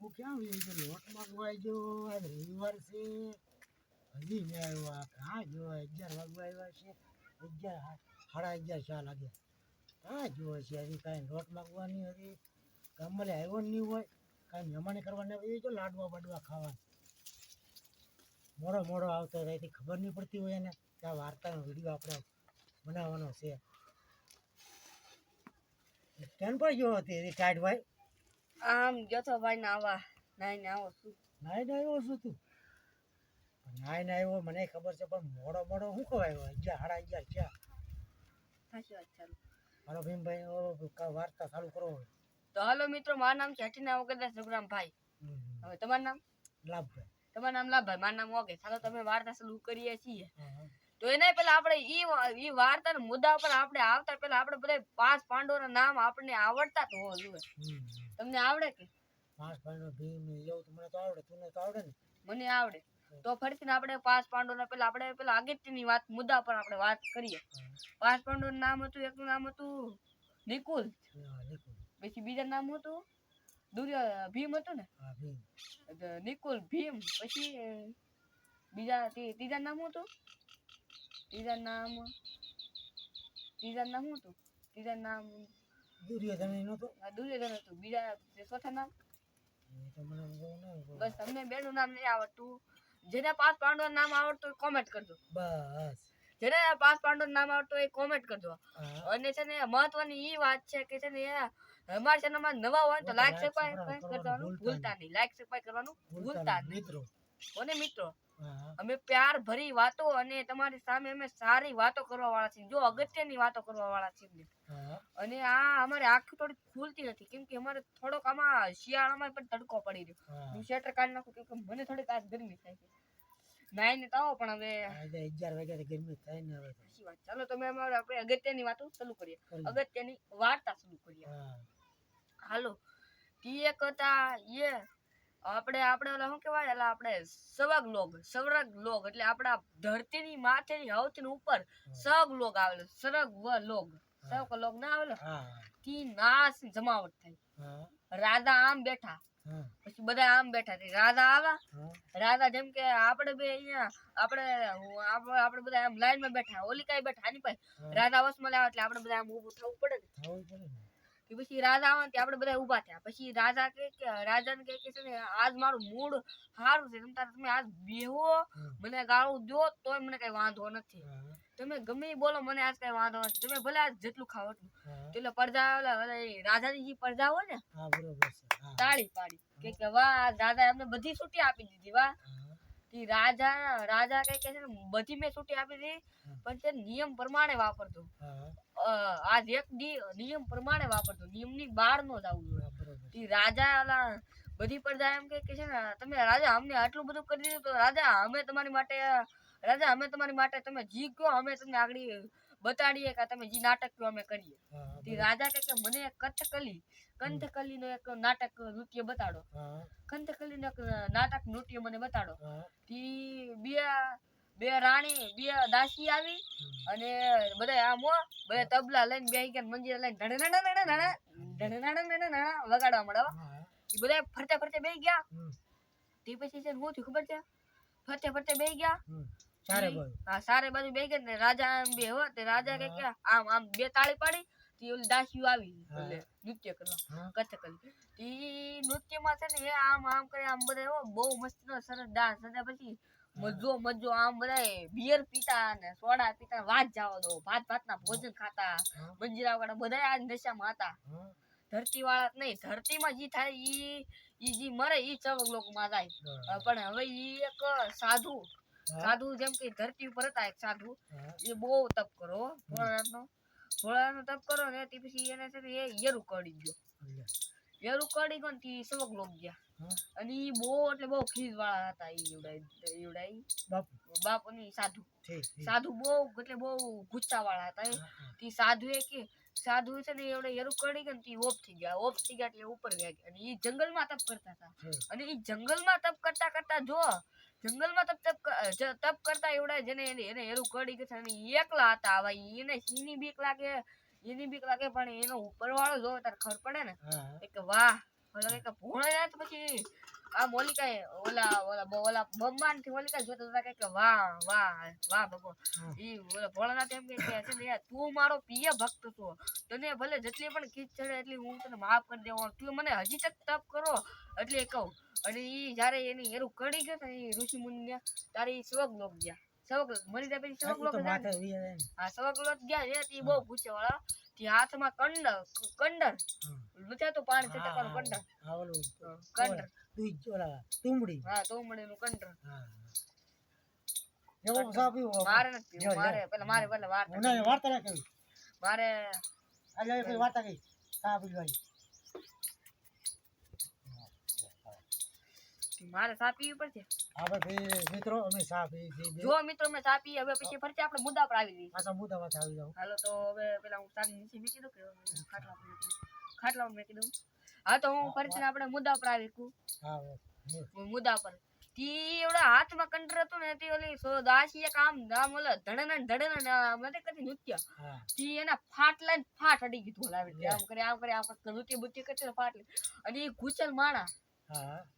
બાપુ ક્યાં લોટ માંગવા ગયો. આજ રવિવાર છે. હજી મેં આવ્યો. આ કાં જો અગિયાર વાગવા આવ્યા છે. અગિયાર સાડા અગિયાર ચા લાગે કાં જો છે? હજી કાંઈ લોટ માંગવાની હજી. ગામમાં આવ્યો નહીં હોય. કાંઈ મહેમાની કરવાને એ જો લાડવા બાડવા ખાવા. મોડો મોડો આવતો રહે ખબર નહીં પડતી હોય એને કે આ વાર્તાનો વીડિયો આપણે બનાવવાનો છે. ટેન પર ગયો હતી. ટાઈટ ભાઈ આમ જતો ભાઈ નાવા. નાઈને આવો છું. નાઈને આવ્યો છું તું? નાઈને આવ્યો મને ખબર છે પણ મોડો મોડો શું ખવાયો? અગિયાર સાડા અગિયાર ક્યાં સાચી વાત ચાલુ. હાલો ભીમભાઈ વાર્તા ચાલુ કરો તો હાલો મિત્રો મારું નામ છે હટીના વગરદાસ જગરામભાઈ હમ. હવે તમારું નામ? લાભભાઈ. તમારું નામ લાભભાઈ મારું નામ ઓકે ચાલો તમે વાર્તા ચાલુ કરીએ છીએ. તો એના પહેલા આપણે ઈ ઈ વાર્તાના મુદ્દા પર આપણે આવતા પેલા આપણે બધા પાંચ પાંડવોના નામ આપણને આવડતા તો હોવા જોઈએ. તમને આવડે કે? પાંચ પાંડવ ભીમ એવું તમને મને તો આવડે તું તો આવડે ને. મને આવડે. તો ફરીથી આપણે પાંચ પાંડવના પહેલા આપણે પેલા અગત્યની વાત મુદ્દા પર આપણે વાત કરીએ. પાંચ પાંડવનું નામ હતું એકનું નામ હતું નિકુલ. પછી બીજા નામ હતું દુર્ય ભીમ હતું ને? નિકુલ ભીમ પછી બીજા ત્રીજા નામ હતું? ત્રીજા નામ ત્રીજા નામ હતું? ત્રીજા નામ દુર્યોધન ય નહોતો દુર્યોધન હતું. બીજા ચોથા નામ? એ તો મને બહુ ના બસ તમને બેનું નામ નહીં આવડતું. જેને પાંચ પાંડવ નામ આવડતું કોમેન્ટ કરજો. બસ. જેને પાંચ પાંડવ નામ આવડતું એ કોમેન્ટ કરજો. અને છે ને મહત્વની ઈ વાત છે કે છે ને અમારા ચેનલમાં નવા હોય તો લાઈક સબસ્ક્રાઇબ કરવાનું ભૂલતા નહીં. લાઈક સબસ્ક્રાઇબ કરવાનું ભૂલતા નહીં. મિત્રો. કોને મિત્રો અમે પ્યાર ભરી વાતો અને તમારી સામે અમે સારી વાતો કરવા વાળા છીએ. જો અગત્યની વાતો કરવા વાળા છીએ અને આ અમારે આંખ થોડી ખુલતી નથી કેમ કે અમારે થોડોક આમાં શિયાળામાં પણ તડકો પડી રહ્યો. હું. શેટર કાઢી નાખું કેમ કે મને થોડીક આજ ગરમી થાય છે. નાઈને તો આવો પણ હવે. અગિયાર વાગ્યા ગરમી થાય ને હવે વાત. ચાલો તમે અમારે આપણે અગત્યની વાતો શરૂ કરીએ. અગત્યની વાર્તા શરૂ કરીએ. હાલો. એક હતા એ આપણે આપણે ઓલા શું કહેવાય? એટલે આપણે સવગ લોગ સવરગ લોગ એટલે આપણા ધરતીની માથેની હવથી ઉપર સગલોગ આવેલો સરગ વ લોગ સવક લોગ ના આવેલો? તી નાસ જમાવટ થઈ રાધા આમ બેઠા. પછી બધા આમ બેઠા થઈ રાધા આવ્યા રાધા જેમ કે આપણે બે અહીંયા આપણે આપણે બધા આમ લાઈનમાં બેઠા ઓલી કાંઈ બેઠા આની પાસે. રાધા વસમાં લાવે એટલે આપણે બધા આમ ઊભું થવું પડે ને. થવું પડે ને. કે પછી રાજા આવે ને આપણે બધા ઊભા થયા. પછી રાજા કે રાજાને કહે કે છે ને આજ મારું મૂડ સારું છે તમ તમે આજ બેહો મને ગાળું દો તોય મને કઈ વાંધો નથી. તમે ગમે બોલો મને આજ કઈ વાંધો નથી. તમે ભલે આજ જેટલું ખાવ એટલું. એટલે પડદા રાજાની જે પડદા હોય ને તાળી પાડી. કે કે વાહ દાદા એમને બધી છૂટી આપી દીધી વાહ. રાજા રાજા કઈ કે છે બધી મેં છૂટી આપી દીધી પણ તે નિયમ પ્રમાણે વાપરતો. આ એક નિયમ પ્રમાણે વાપરતો. નિયમની બહાર નો જવું જોઈએ. રાજા ઓલા બધી પ્રજા એમ કે કે છે ને તમે રાજા અમને આટલું બધું કરી દીધું તો રાજા અમે તમારી માટે રાજા અમે તમારી માટે તમે જી કહો અમે તમને આગળ બતાડીએ કે તમે જી નાટક કહો અમે કરીએ. તે રાજા કહે કે મને કથકલી કંથકલી નો એક નાટક નૃત્ય બતાડો. હા. કંથકલી નો એક નાટક નૃત્ય મને બતાડો. હા. તી બે બે રાણી બે દાસી આવી અને બધા આમ હો બધા તબલા લઈને બે કે મંજીર લઈને ધડે ધડે ધડે ધડે ધડે ધડે વગાડવા મળવા એ બધા ફરતે ફરતે બેહી ગયા. તે પછી છે શું થયું ખબર છે? ફરતે ફરતે બેહી ગયા. સારે બાજુ. હા સારે બાજુ બેહી ગયા ને રાજા આમ બે હો તે રાજા કે કે આમ આમ બે તાળી પાડી તી ઓલી દાસીઓ આવી એટલે નૃત્ય કરવા. કથકલી ઈ નૃત્યમાં છે ને એ આમ આમ કરે આમ બધા બહુ મસ્ત સરસ ડાન્સ અને પછી મજો મજો આમ બધા બિયર પીતા ને સોડા પીતા વાત જવા દો ભાત ભાતના ભોજન ખાતા મંજીરા વાળા બધા આ નશામાં હતા. ધરતી વાળા નહીં ધરતીમાં જે થાય ઈ ઈ જે મરે ઈ ચવક લોકમાં જાય પણ હવે ઈ એક સાધુ. સાધુ જેમ કે ધરતી ઉપર હતા એક સાધુ. એ બહુ તપ કરો ભોળાનાથનો ભોળાનાથનો તપ કરો ને તે પછી એને છે ને એ યરું કડી ગયો. યરું કડી ગયો ને તે સવક લોક ગયા અને ઈ બહુ એટલે બહુ ખીજ વાળા હતા ઈ એવડાય એવડાય બાપ બાપુની સાધુ. સાધુ બહુ એટલે બહુ ગુસ્સા વાળા હતા એ. તી સાધુ એ કે સાધુ છે ને એવડે યરું કડી ગયો ને ઓફ થઈ ગયા ઓફ થઈ ગયા એટલે ઉપર ગયા. અને ઈ જંગલમાં તપ કરતા હતા. અને ઈ જંગલમાં તપ કરતા કરતા જો જંગલમાં તપ તપ તપ કરતા એવડા જેને એને એરું કડી કે છે એકલા હતા. હવે એને સિંહની બીક લાગે એની બીક લાગે પણ એનો ઉપરવાળો જોવે તારે ખબર પડે ને? એક વાહ ઓલા કે ભોળા પછી આમ મોલિકા ઓલા ઓલા ઓલા ભગવાનથી મોલિકા જોતા જોતા કે વાહ વાહ વાહ ભગવાન. ઈ ઓલા ભોળાનાથ એમ કે કે છે ને તું મારો પ્રિય ભક્ત છો. તને ભલે જેટલી પણ કીચ ચડે એટલી હું તને માફ કરી દેવાનો તું મને હજી તક તપ કરો. એટલે કહું. અને ઈ જ્યારે એની એરું કડી ગયો ને એ ઋષિ મુનિ તારે ઈ શોક લોક ગયા. શોક મરી જાય પછી શોક લોક હા. આ સ્વર્ગ લોક ગયા એ તે બહુ પૂછે વાળા હાથમાં કંડર કંડર. હા. તો પાણી છે કંડર. કંડર. ઓલા તુંબડી. હા તુંબડી નું હા એવો સાપી મારે નથી. મારે પેલા મારે પેલા વાર્તા હું ના વાર્તા કહી મારે આજે હવે કોઈ વાર્તા કહી સાપી ભાઈ મારે સાપી ઉપર છે ભાઈ મિત્રો અમે સા પી પી બે. જો મિત્રો મેં સાપી હવે પછી ફરતી આપણે મુદ્દા પર આવી જઈએ. પાછા મુદ્દા વાત આવી જાવ હાલો તો હવે પેલા હું ચાની નીચે મૂકી દઉં કે ખાટલા પર ખાટલા પર મૂકી દઉં. હા તો હું ફરીથી આપણે મુદ્દા પર આવી કુ. મુદ્દા પર. તી એવડા હાથમાં કંટર હતો ને તે ઓલી સો દાસી એક આમ આમ ઓલા ધડન ધડન મને કદી નૃત્ય. તી એના ફાટ લઈને ફાટ અડી ગયું ઓલા આવી. આમ કરે આમ કરે આમ કરે નૃત્ય બુત્ય કરતી ફાટ. અને એ ગુચલ માણા.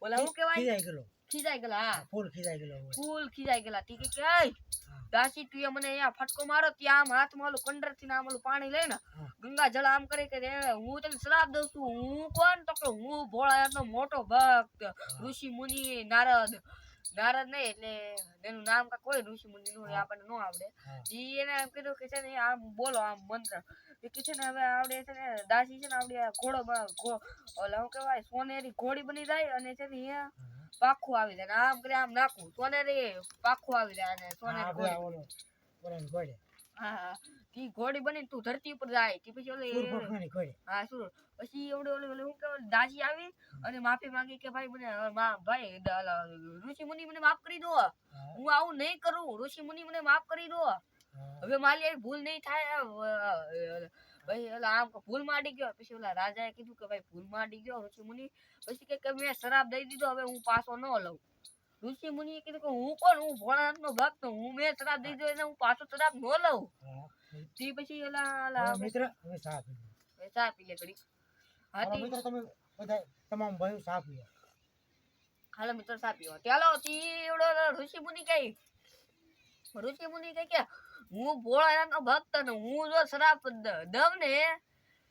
ઓલા હું કહેવાય? ખીજાઈ ગયેલો ખીજાઈ ગયેલા હા ફૂલ ખીજાઈ ગયેલો હોય ફૂલ ખીજાઈ ગયેલા તી કે કે "એય, હા. દાસી તું મને અહીંયા ફટકો મારો ત્યાં આમ હાથમાં ઓલું કંડરથી આમ ઓલું પાણી લઈને હા. ગંગા જળ આમ કરી કે "એ, હું તને શ્રાપ દઉં છું હું કોણ તો કે હું ભોળાનાથનો મોટો ભક્ત ઋષિ મુનિ નારદ નારદ નહીં એટલે એનું નામ કાંઈ કોઈ ઋષિ મુનિ નું હોય, આપણને ન આવડે હા. ઈ એને એમ કીધું કે છે ને આમ બોલો આમ મંત્ર એ કે છે ને હવે આવડે છે ને દાસી છે ને આવડે આ ઘોડો બ- ઘો- ઓલા શું કહેવાય સોનેરી ઘોડી બની જાય અને છે ને અહીંયા હા. પાખું આવી જાય. આમ કરી આમ નાખું સોનેરી પાખું આવી જાય અને સોનેરી હા ઘોડી. હા હા ઘોડી બની તું ધરતી ઉપર જાય. તી પછી ઓલે સુર હા શું પછી એવડે ઓલે ઓલે હું કહેવાય દાસી આવી અને માફી માંગી કે ભાઈ મને ભાઈ ઋષિ મુનિ મને માફ કરી દો. હું. આવું નહીં કરું. ઋષિ મુનિ મને માફ કરી દો. હવે મારી આવી ભૂલ નહીં થાય ભાઈ ઓલા આમ ભૂલમાં ગયો. પછી ઓલા રાજાએ કીધું કે ભાઈ ભૂલમાં ગયો ઋષિ મુનિ પછી કે મેં શરાબ દઈ દીધો હવે હું પાછો ન લઉં. ઋષિ મુનિએ કીધું કે હું કોણ? હું ભોળાનાથ નો ભક્ત હું મેં શરાબ દઈ દીધો એટલે હું પાછો શરાબ ન લઉં. તે પછી ઓલા ઓલા હવે મિત્ર અમે સા પીએ ચા પી લે ઘડી હા મિત્ર તમે બધા તમામ ભાઈઓ સા પીએ હાલો મિત્ર ચા પીવા. ચાલો તી એવડો ઋષિ મુનિ કઈ ઋષિ મુનિ કઈ કે હું ભોળાનાથ નો ભક્ત ને હું જો દવ દઉં ને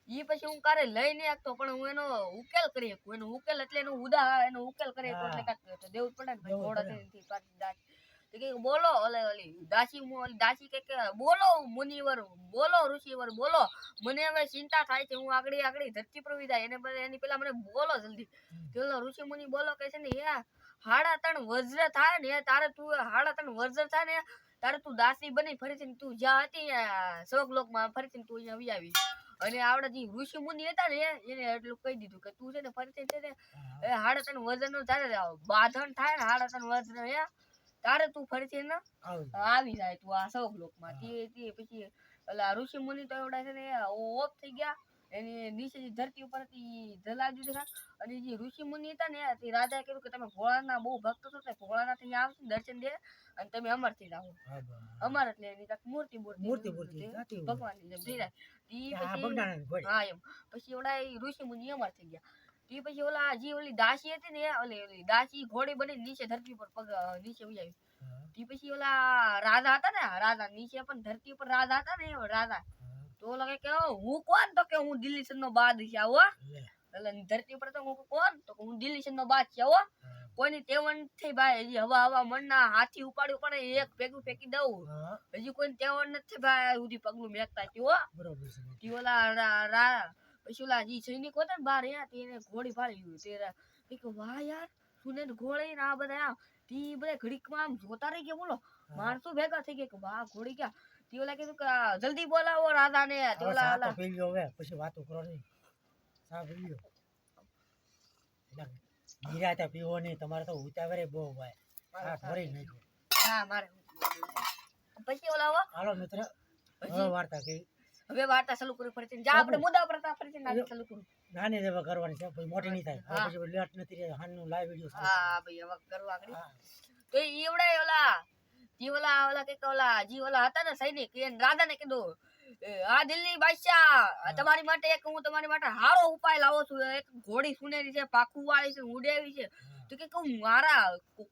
એ પછી હું કારે લઈ નહીં શકતો પણ હું એનો ઉકેલ કરી શકું. એનો ઉકેલ એટલે એનો ઉદા એનો ઉકેલ કરી શકું એટલે કાંક દેવું પડે ને. થઈને થી પાછી દાસી કે બોલો ઓલે ઓલી દાસી ઓલી દાસી કે કે બોલો મુનિવર બોલો ઋષિવર બોલો. મને હવે ચિંતા થાય છે હું આગળ આગળ ધરતી પર જાય એને બદલે એની પેલા મને બોલો જલ્દી. ચલો ઋષિ મુનિ બોલો કે છે ને હે હાડા ત્રણ વજ્ર થાય ને તારે તું હાડા ત્રણ વજ્ર થાય ને તારે તું દાસી બની ફરીથી તું જ્યાં હતી સ્વર્ગલોકમાં ફરીથી તું અહીંયા આવી આવી અને આવડા જે ઋષિ મુનિ હતા ને એને એટલું કહી દીધું કે તું છે ને ફરીથી છે ને એ હાડા ત્રણ વજનનું તારે બાંધણ થાય ને હાડા ત્રણ વજન હે. તારે તું ફરીથી ને આવી જાય. તું આ સ્વર્ગલોકમાં. તે તે પછી એટલે ઋષિ મુનિ તો એવડા છે ને ઓફ થઈ ગયા. એની નીચે જે ધરતી ઉપર હતી જલાવી દીધા અને જે ઋષિ મુનિ હતા ને તે રાજા કીધું કે તમે ભોળાના બહુ ભક્ત છો તે ભોળાનાથ અહીંયા આવશે દર્શન દે. અને તમે અમર થઈ જાઓ હા બા. અમર એટલે એની કાંઈક મૂર્તિ મૂર્તિ મૂર્તિ મૂર્તિ. ભગવાનની જેમ થઈ જાય પછી હા એમ. પછી ઓલા એ ઋષિ મુનિ અમર થઈ ગયા. તે પછી ઓલા જે ઓલી દાસી હતી ને ઓલી ઓલી દાસી ઘોડી બની નીચે ધરતી પર પગ નીચે ઉઈ આવી. તે પછી ઓલા રાજા હતા ને રાજા નીચે પણ ધરતી પર રાજા હતા ને રાધા. રાજા તો ઓલા કે હું કોણ તો કે હું દિલ્હી નો બાદ છે લે. એટલે ધરતી પર તો હું કોણ? તો હું દિલ્હી નો બાદશાહ હો. કોઈની તેવણ થઈ ભાઈ હજી હવા હવા મનના હાથી ઉપાડ્યું પણ એક ભેગું ફેંકી દઉં. હજી કોઈ તેવણ નથી ભાઈ સુધી પગલું મેકતા હો. બરોબર છે ઓલા પછી ઓલા જી સૈનિક હતા ને બાર અહીંયા તેને ઘોડી ફાડી ગયું તે કે વાહ યાર સુને ઘોડી ને આ બધા આમ તી બધા ઘડીકમાં આમ જોતા રહી ગયા બોલો. માણસો ભેગા થઈ ગયા કે વાહ ઘોડી ગયા તી ઓલા કીધું કે જલ્દી બોલાવો રાધા ને તે ઓલા પછી વાતો કરો નહીં. સા પી લ્યો તો પીવો નહીં તમારે તો ઉતાવળે બહુ ભાઈ હા ભરી નહીં. હા મારે પછી ઓલાવો હાલો મિત્ર હવે વાર્તા કહી હવે વાર્તા ચાલુ કરવી પડશે જા આપણે મુદ્દા પર તા પડશે ના ચાલુ કરું. નાની દેવા કરવાની છે પછી મોટી નહીં થાય. પછી લેટ નથી રહે હાનનું લાઈવ વિડિયો હા ભાઈ હવે કરવા આગળ. તો એવડા ઓલા જી ઓલા ઓલા કે ઓલા જી ઓલા હતા ને સૈનિક એ રાધા ને કીધું આ દિલ્હી બાદશાહ. તમારી માટે એક હું તમારી માટે સારો ઉપાય લાવો છું. એક ઘોડી સુનેરી છે પાખું વાળી છે ઉડેવી છે. તો કે કહું મારા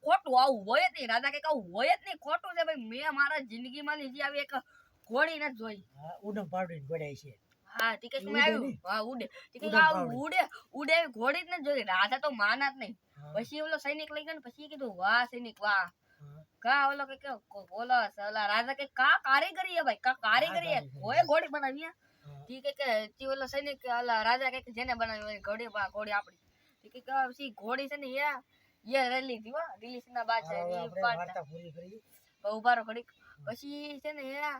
ખોટું આવું હોય જ નહીં. રાજા કે કહું હોય જ નહીં ખોટું છે. ભાઈ મેં મારા જિંદગીમાં લીધી આવી એક ઘોડી નથી જોઈ. હા, ઉડમ પાડીને ગોડાય છે. હા ટીકે ઉડે આવ્યું? હા ઉડે. ટીકે આ ઉડે ઉડે ઘોડી જ નથી જોઈ. રાજા તો માના જ નહીં. પછી ઓલો સૈનિક લઈ ગયો ને પછી કીધું વાહ સૈનિક વાહ. કા ઓલો કે ઓલો ઓલા રાજા કે કા કારીગરી હે ભાઈ કા કારીગરી હે? કોઈ ઘોડી બનાવી. ઠીક કે તી ઓલો સૈનિક કે ઓલા રાજા કે કે જેને બનાવી ઘોડી ઘોડી આપડી. ઠીક કે પછી ઘોડી છે ને યે યે રેલી થી હો રિલીઝ ના બાદ છે પાડતા વાર્તા પૂરી કરી. ઊભા રહો ઘડીક. પછી છે ને હે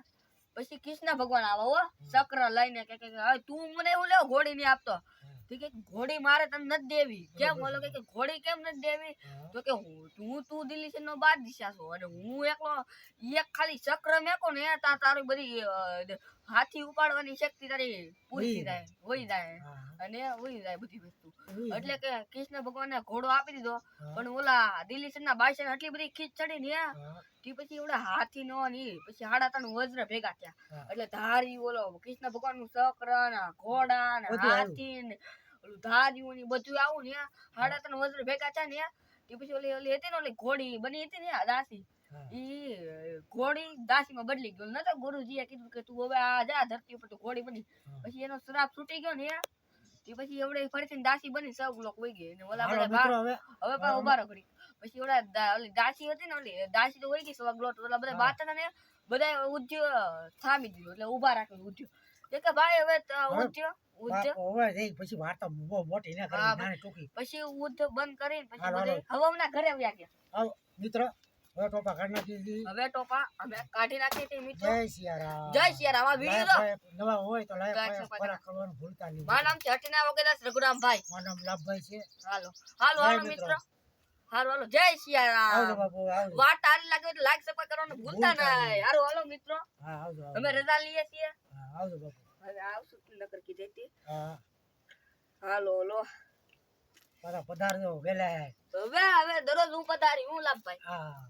પછી કૃષ્ણ ભગવાન આવે હો ચક્ર લઈને કે કે કે, તું મને એવું લેવો ઘોડી નહીં આપતો. હે ઘોડી મારે તને નથી દેવી. કેમ? બોલો કે કે ઘોડી કેમ નથી દેવી? તો કે હું તું દિલ્હી નો બાદશાહ છો. અને હું એકલો એક ખાલી ચક્ર મેકો ને તા તારી બધી હાથી ઉપાડવાની શક્તિ તારી પૂરી જાય. વહી જાય. અને વહી જાય બધી વસ્તુ. એટલે કે કૃષ્ણ ભગવાનને ઘોડો આપી દીધો. પણ ઓલા દિલ્હી ના બાદશાહ આટલી બધી ખીચ ચડી ને કે પછી એવડા હાથી નો ને પછી હાડા ત્રણ વજ્ર ભેગા થયા. એટલે ધારી ઓલો કૃષ્ણ ભગવાનનું ચક્ર ને ઘોડા ને હાથી ને ઓલું ધાર્યું ને બધું આવું ને સાડા ત્રણ વજ્ર ભેગા થયા ને એ પછી ઓલી ઓલી હતી ને ઓલી ઘોડી બની હતી ને દાસી ઈ ઘોડી દાસી માં બદલી ગયો. નતો ગુરુજીએ કીધું કે તું હવે આ જા ધરતી ઉપર તું ઘોડી બની. પછી એનો શ્રાપ છૂટી ગયો ને તે પછી એવડે ફરીથી દાસી બની સૌ લોક વહી ગઈ ને ઓલા બધા હવે હવે પણ ઊભા રહો પછી ઓલા ઓલી દાસી હતી ને ઓલી દાસી તો વહી ગઈ સવા ગ્લોટ ઓલા બધા. બાત ને બધા ઉધ્યો થામી દીધું એટલે ઊભા રાખ્યો ઉધ્યો. તે કે ભાઈ હવે તો પછી વાર્તા મોટી ના કરી નાની ટૂંકી. પછી ઉધ બંધ કરીને પછી બધા ઘરે આવ્યા કે આવ મિત્ર હવે ટોપા કાઢી નાખી દીધી. હવે ટોપા અમે કાઢી નાખી હતી મિત્ર. જય સિયારામ. જય સિયારામ આ વીડિયો નવા હોય તો લાઈક ખોરાક કરવાનું ભૂલતા નહીં. મારું નામ છે હટીના વગેદાસ રઘુરામભાઈ. મારું નામ લાભભાઈ છે. હાલો. હાલો હાલો મિત્ર. હાલો જય સિયારામ. બાપુ વાત સારી લાગે તો લાઈક સબસ્ક્રાઇબ કરવાનું ભૂલતા નહીં. નહીં. હાલો હાલો મિત્રો. હા આવજો. અમે રજા લઈએ છીએ. હા, આવજો બાપુ. હવે આવશું કીધી હતી હા. હાલો હાલો. પાછા પધારજો વેલા. હવે હવે દરરોજ હું પધારી હું લાભભાઈ? હા.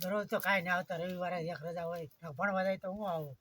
દરરોજ તો કાંઈ નહીં આવતા રવિવારે એક રજા હોય ભણવા જાય તો હું આવું?